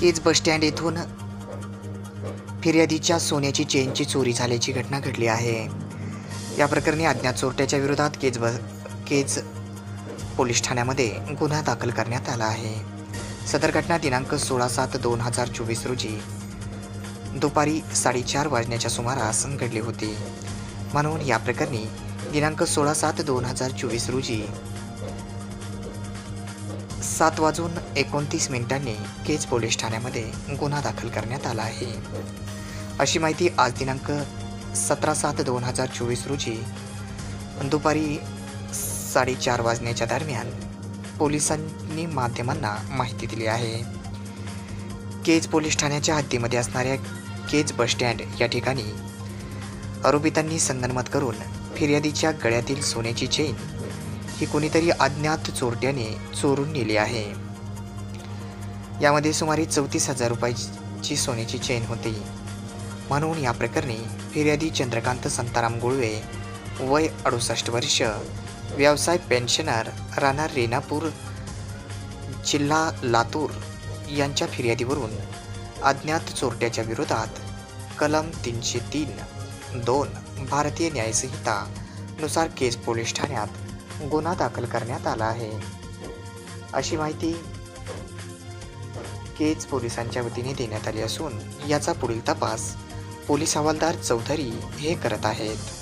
Kaij bus stand येथून फिर्यादीच्या सोन्याची चेनची चोरी झाल्याची घटना घडली आहे. या प्रकरणी अज्ञात चोरट्याच्या विरोधात केज ब केज पोलीस ठाण्यामध्ये गुन्हा दाखल करण्यात आला आहे. सदर घटना दिनांक सोळा सात दोन हजार चोवीस रोजी दुपारी साडेचार वाजण्याच्या सुमारास घडली होती. म्हणून या प्रकरणी दिनांक सोळा सात दोन हजार चोवीस रोजी सात वाजून एकोणतीस मिनिटांनी केज पोलीस ठाण्यामध्ये गुन्हा दाखल करण्यात आला आहे. अशी माहिती आज दिनांक सतरा सात दोन हजार चोवीस रोजी दुपारी साडेचार वाजण्याच्या दरम्यान पोलिसांनी माध्यमांना माहिती दिली आहे. केज पोलीस ठाण्याच्या हद्दीमध्ये असणाऱ्या केज बसस्टँड या ठिकाणी आरोपितांनी संगनमत करून फिर्यादीच्या गळ्यातील सोन्याची चेन ही कोणीतरी अज्ञात चोरट्याने चोरून नेली आहे. यामध्ये सुमारे चौतीस हजार रुपयाची सोन्याची चेन होती. म्हणून या प्रकरणी फिर्यादी चंद्रकांत संताराम गुळवे वय अडुसष्ट वर्ष व्यवसाय पेन्शनर राहणार रेणापूर जिल्हा लातूर यांच्या फिर्यादीवरून अज्ञात चोरट्याच्या विरोधात कलम तीनशे तीन दोन भारतीय न्यायसंहितानुसार केस पोलीस ठाण्यात गुन्हा दाखल करण्यात आला आहे. अशी माहिती केज पोलिसांच्या वतीने देण्यात आली असून याचा पुढील तपास पोलीस हवालदार चौधरी हे करत आहेत.